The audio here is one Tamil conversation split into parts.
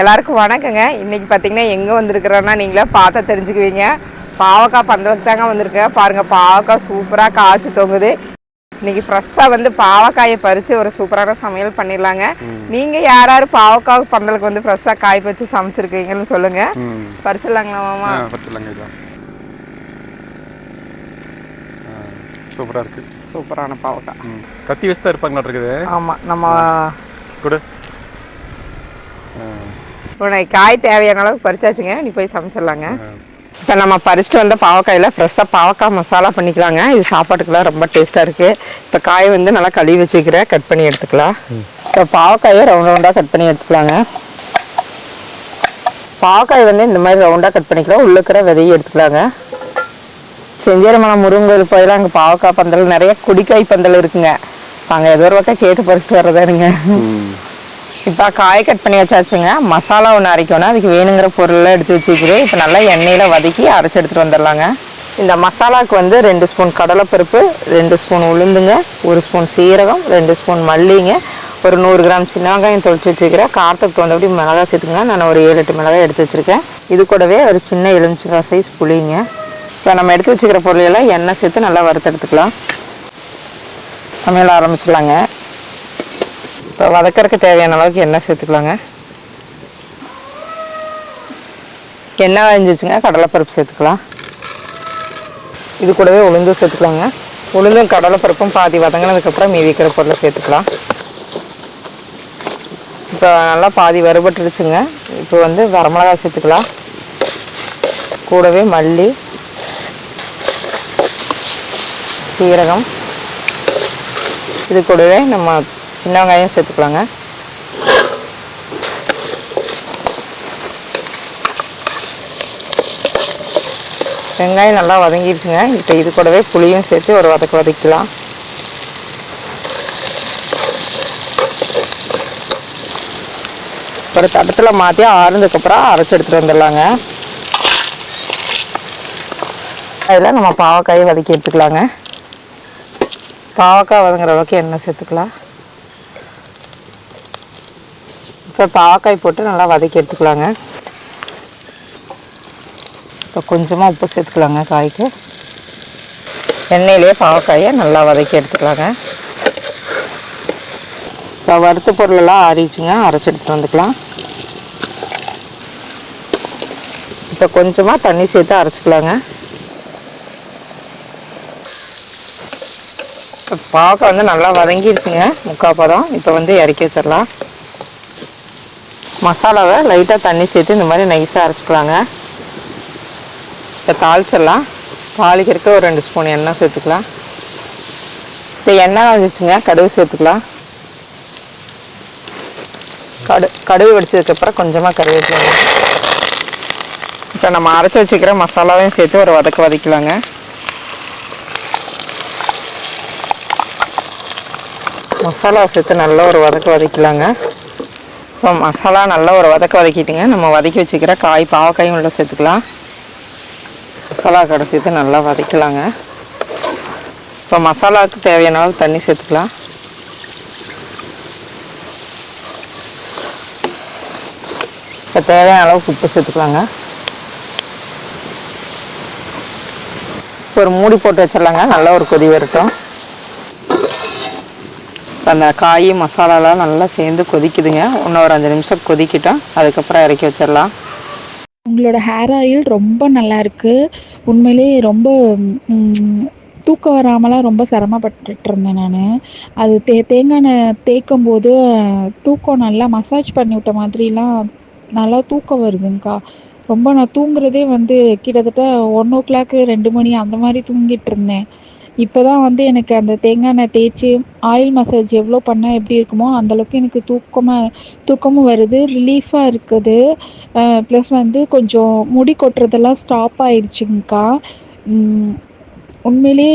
எல்லாருக்கும் வணக்கங்க. இன்னைக்கு பார்த்தீங்கன்னா எங்கே வந்திருக்கிறோன்னா நீங்களே பார்த்தா தெரிஞ்சுக்குவீங்க. பாவக்காய் பந்தலுக்கு தாங்க வந்திருக்கேன் பாருங்கள் பாவக்காய் சூப்பராக காய்ச்சி தொங்குது. இன்னைக்கு ஃப்ரெஷ்ஷாக வந்து பாவக்காயை பறித்து ஒரு சூப்பரான சமையல் பண்ணிடலாங்க. நீங்கள் யார் யார் பாவக்காய் பந்தலுக்கு வந்து ஃப்ரெஷ்ஷாக காய் வச்சு சமைச்சிருக்கீங்கன்னு சொல்லுங்கள் பறிச்சிடலாங்களா மாமா? சூப்பராக இருக்குது சூப்பரான பாவக்காய் கத்தி வச்சு தான் இருப்பாங்களா இருக்குது. ஆமாம் நம்ம கொடு. இப்போ நான் காய் தேவையான அளவுக்கு பறிச்சாச்சுங்க. நீ போய் சமைச்சிடலாங்க. இப்போ நம்ம பறிச்சுட்டு வந்த பாவக்காயில் ஃப்ரெஷ்ஷாக பாவக்காய் மசாலா பண்ணிக்கலாங்க. இது சாப்பாட்டுக்கெல்லாம் ரொம்ப டேஸ்ட்டாக இருக்குது இப்போ காய் வந்து நல்லா கழுவி வச்சுக்கிறேன் கட் பண்ணி எடுத்துக்கலாம். இப்போ பாவக்காயை ரவுண்ட் ரவுண்டாக கட் பண்ணி எடுத்துக்கலாங்க. பாவக்காய் வந்து இந்த மாதிரி ரவுண்டாக கட் பண்ணிக்கலாம். உள்ளுக்கிற விதையை எடுத்துக்கலாங்க. செஞ்சேரமலை முருங்கல் போயெல்லாம் அங்கே பாவக்காய் பந்தல் நிறைய குடிக்காய் பந்தல் இருக்குங்க. அங்கே ஏதோ ஒரு பக்கம் கேட்டு பறிச்சுட்டு வர்றதானுங்க இப்போ காய் கட் பண்ணி வச்சாச்சுங்க மசாலா ஒன்று அரைக்கணும். அதுக்கு வேணுங்கிற பொருளெலாம் எடுத்து வச்சுக்கிறேன் இப்போ நல்லா எண்ணெயில் வதக்கி அரைச்சி எடுத்துகிட்டு வந்துடலாங்க. இந்த மசாலாவுக்கு வந்து ரெண்டு ஸ்பூன் கடலைப்பருப்பு ரெண்டு ஸ்பூன் உளுந்துங்க ஒரு ஸ்பூன் சீரகம் ரெண்டு ஸ்பூன் மல்லிங்க ஒரு நூறு கிராம் சின்ன வெங்காயம் தொளிச்சு வச்சுக்கிறேன். காரத்துக்கு தகுந்தபடி மிளகா சேர்த்துங்க நான் ஒரு ஏழு எட்டு மிளகாய் எடுத்து வச்சுருக்கேன். இது கூடவே ஒரு சின்ன எலுமிச்சிக்காய் சைஸ் புளிங்க. இப்போ நம்ம எடுத்து வச்சுக்கிற பொருளையெல்லாம் எண்ணெய் சேர்த்து நல்லா வறுத்தெடுத்துக்கலாம் சமையல் ஆரம்பிச்சிடலாங்க. இப்போ வதக்கறதுக்கு தேவையான அளவுக்கு எண்ணெய் சேர்த்துக்கலாங்க. எண்ணெய் வஞ்சிச்சுங்க கடலைப்பருப்பு சேர்த்துக்கலாம். இது கூடவே உளுந்தும் சேர்த்துக்கலாங்க. உளுந்தும் கடலைப்பருப்பும் பாதி வதங்கினதுக்கப்புறம் மீதி இருக்கிற பொருளை சேர்த்துக்கலாம். இப்போ நல்லா பாதி வறுபட்டுருச்சுங்க இப்போ வந்து வரமிளகா சேர்த்துக்கலாம். கூடவே மல்லி சீரகம். இது கூடவே நம்ம சின்ன வெங்காயம் சேர்த்துக்கலாங்க. வெங்காயம் நல்லா வதங்கிடுச்சுங்க. இப்போ இது கூடவே புளியும் சேர்த்து ஒரு வதக்கு வதக்கலாம் ஒரு தட்டத்தில் மாற்றி ஆறுனதுக்கப்புறம் அரைச்சி எடுத்துகிட்டு வந்துடலாங்க. அதில் நம்ம பாவக்காயை வதக்கி எடுத்துக்கலாங்க. பாவக்காய் வதங்குற அளவுக்கு எண்ணெய் சேர்த்துக்கலாம். இப்போ பாவக்காய் போட்டு நல்லா வதக்கி எடுத்துக்கலாங்க. இப்போ கொஞ்சமாக உப்பு சேர்த்துக்கலாங்க காய்க்கு. எண்ணெயிலே பாவக்காயை நல்லா வதக்கி எடுத்துக்கலாங்க. இப்போ வறுத்த பொருளெல்லாம் ஆறிச்சுங்க அரைச்சி எடுத்துகிட்டு வந்துக்கலாம். இப்போ கொஞ்சமாக தண்ணி சேர்த்து அரைச்சிக்கலாங்க. இப்போ பாவக்காய் வந்து நல்லா வதங்கிடுச்சுங்க முக்கால் பதம். இப்போ வந்து இறக்கி வச்சிடலாம். மசாலாவை லைட்டாக தண்ணி சேர்த்து இந்த மாதிரி நைஸாக அரைச்சிக்கலாங்க. இப்போ தாளிச்சிடலாம். தாளிக்கிறதுக்கு ஒரு ரெண்டு ஸ்பூன் எண்ணெய் சேர்த்துக்கலாம். இப்போ எண்ணெய் வந்துச்சுங்க கடுகு சேர்த்துக்கலாம். கடு கடுகு வெடிச்சதுக்கப்புறம் கொஞ்சமாக கருவேப்பிலை இப்போ நம்ம அரைச்சி வச்சுக்கிற மசாலாவையும் சேர்த்து ஒரு வதக்கு வதக்கலாங்க. மசாலா சேர்த்து நல்லா ஒரு வதக்கு வதக்கலாங்க. இப்போ மசாலா நல்லா ஒரு வதக்க வதக்கிட்டுங்க. நம்ம வதக்கி வச்சுக்கிற காய் பாவக்காயும் உள்ள சேர்த்துக்கலாம். மசாலா கடை சேர்த்து நல்லா வதக்கலாங்க. இப்போ மசாலாவுக்கு தேவையான அளவு தண்ணி சேர்த்துக்கலாம். இப்போ தேவையான அளவுக்கு உப்பு சேர்த்துக்கலாங்க. ஒரு மூடி போட்டு வச்சிடலாங்க. நல்லா ஒரு கொதி வரட்டும். அந்த காய் மசாலாலாம் நல்லா சேர்ந்து கொதிக்குதுங்க. இன்னும் ஒரு அஞ்சு நிமிஷம் கொதிக்கிட்டோம். அதுக்கப்புறம் இறக்கி வச்சிடலாம். உங்களோட ஹேர் ஆயில் ரொம்ப நல்லா இருக்கு. உண்மையிலே ரொம்ப தூக்கம் வராமலாம் ரொம்ப சிரமப்பட்டுட்டு இருந்தேன் நான். அது தே தேங்காய் எண்ணெய் தேய்க்கும் போது தூக்கம் நல்லா மசாஜ் பண்ணி விட்ட மாதிரிலாம் நல்லா தூக்கம் வருதுங்கக்கா ரொம்ப நான் தூங்குறதே வந்து கிட்டத்தட்ட ஒன் ஓ கிளாக் ரெண்டு மணி அந்த மாதிரி தூங்கிட்டு இருந்தேன் இப்போ தான் வந்து எனக்கு அந்த தேங்காய் எண்ணெய் தேய்ச்சி ஆயில் மசாஜ் எவ்வளோ பண்ணால் எப்படி இருக்குமோ அந்தளவுக்கு எனக்கு தூக்கமாக தூக்கமும் வருது ரிலீஃபாக இருக்குது. ப்ளஸ் வந்து கொஞ்சம் முடி கொட்டுறதெல்லாம் ஸ்டாப் ஆயிடுச்சுங்கக்கா உண்மையிலே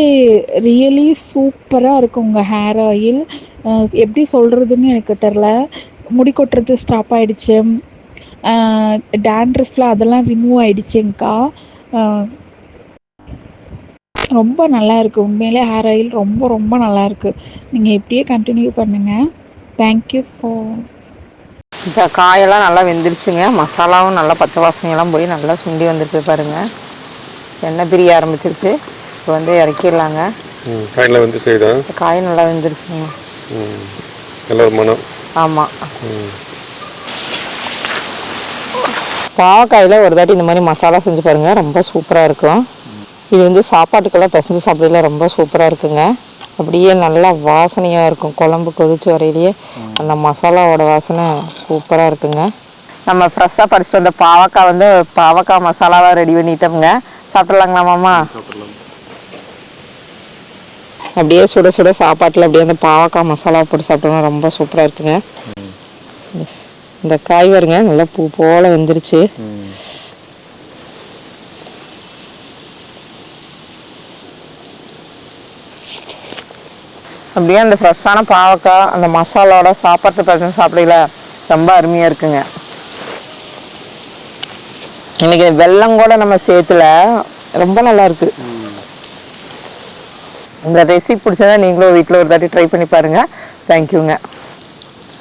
ரியலி சூப்பராக இருக்கும் உங்கள் ஹேர் ஆயில் எப்படி சொல்கிறதுன்னு எனக்கு தெரில முடி கொட்டுறது ஸ்டாப் ஆயிடுச்சு. டேண்ட்ரஃப்ல அதெல்லாம் ரிமூவ் ஆயிடுச்சுங்கக்கா. ரொம்ப நல்லா இருக்கு. உண்மையிலே ஹேர் ஆயில் ரொம்ப ரொம்ப நல்லா இருக்கு. நீங்கள் இப்படியே கண்டினியூ பண்ணுங்கள் தேங்க்யூ ஃபார் இப்போ காயெல்லாம் நல்லா வெந்துருச்சுங்க. மசாலாவும் நல்லா பச்சை வாசனையெல்லாம் போய் நல்லா சுண்டி வந்துருக்கு பாருங்க. எண்ணெய் பிரிய ஆரம்பிச்சிருச்சு. இப்போ வந்து இறக்கிடலாங்க. ம் காயில் வந்து செய்தா இப்போ காய் நல்லா வெந்துருச்சுங்க. நல்ல மனம். ஆமாம் பாவக்காயில் ஒரு தாட்டி இந்த மாதிரி மசாலா செஞ்சு பாருங்கள் ரொம்ப சூப்பராக இருக்கும். இது வந்து சாப்பாட்டுக்கெல்லாம் பிசைஞ்சு சாப்பிடல ரொம்ப சூப்பராக இருக்குங்க. அப்படியே நல்லா வாசனையாக இருக்கும். குழம்பு கொதிச்சு வரையிலேயே அந்த மசாலாவோட வாசனை சூப்பராக இருக்குங்க. நம்ம ஃப்ரெஷ்ஷாக பறிச்சிட்டு வந்த பாவக்காய் வந்து பாவக்காய் மசாலாவாக ரெடி பண்ணிட்டோம்ங்க. சாப்பிட்லாங்களா மாமா? அப்படியே சுட சுட சாப்பாட்டில் அப்படியே அந்த பாவக்காய் மசாலா போட்டு சாப்பிட்டோம்னா ரொம்ப சூப்பராக இருக்குங்க. இந்த காய் வருங்க நல்லா பூ போல் வந்துருச்சு. அப்படியே அந்த ஃப்ரெஷ்ஷான பாவக்காய் அந்த மசாலாவோட சாப்பாட்டு பசங்க சாப்பிடல ரொம்ப அருமையாக இருக்குங்க. இன்னைக்கு வெள்ளம் கூட நம்ம சேர்த்துல ரொம்ப நல்லா இருக்கு. இந்த ரெசிபி பிடிச்சதா நீங்களும் வீட்டில் ஒரு தாட்டி ட்ரை பண்ணி பாருங்கள் தேங்க்யூங்க